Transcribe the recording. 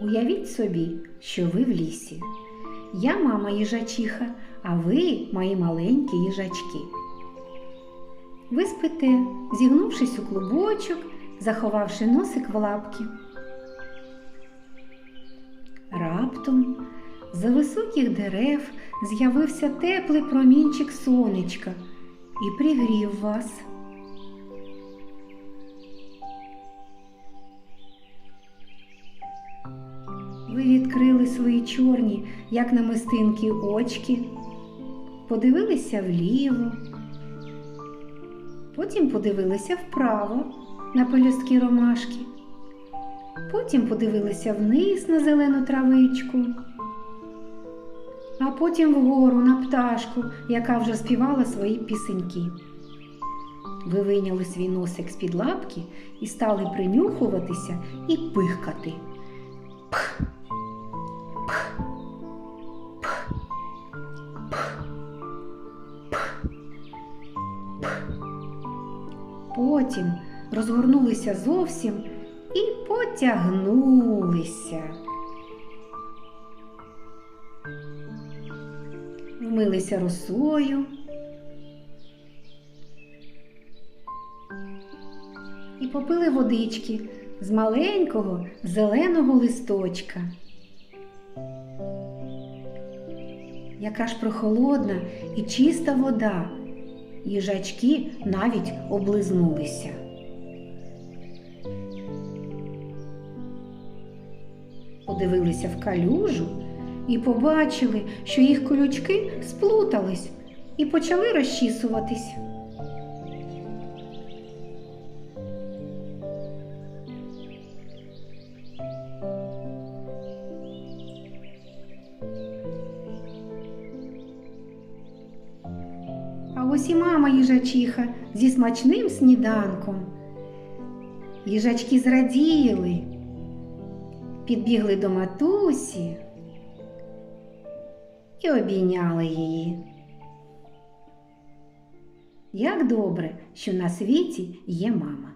Уявіть собі, що ви в лісі. Я мама їжачиха, а ви мої маленькі їжачки. Ви спите, зігнувшись у клубочок, заховавши носик в лапки. Раптом за високих дерев з'явився теплий промінчик сонечка і пригрів вас. Ви відкрили свої чорні, як намистинки, очки, подивилися вліво, потім подивилися вправо на пелюстки ромашки, потім подивилися вниз на зелену травичку, а потім вгору на пташку, яка вже співала свої пісеньки. Ви вийняли свій носик з-під лапки і стали принюхуватися і пихкати. Потім розгорнулися зовсім і потягнулися. Вмилися росою і попили водички з маленького зеленого листочка. Яка ж прохолодна і чиста вода. Їжачки навіть облизнулися. Подивилися в калюжу і побачили, що їх колючки сплутались і почали розчісуватись. Ось і мама їжачиха зі смачним сніданком. Їжачки зраділи, підбігли до матусі і обійняли її. Як добре, що на світі є мама.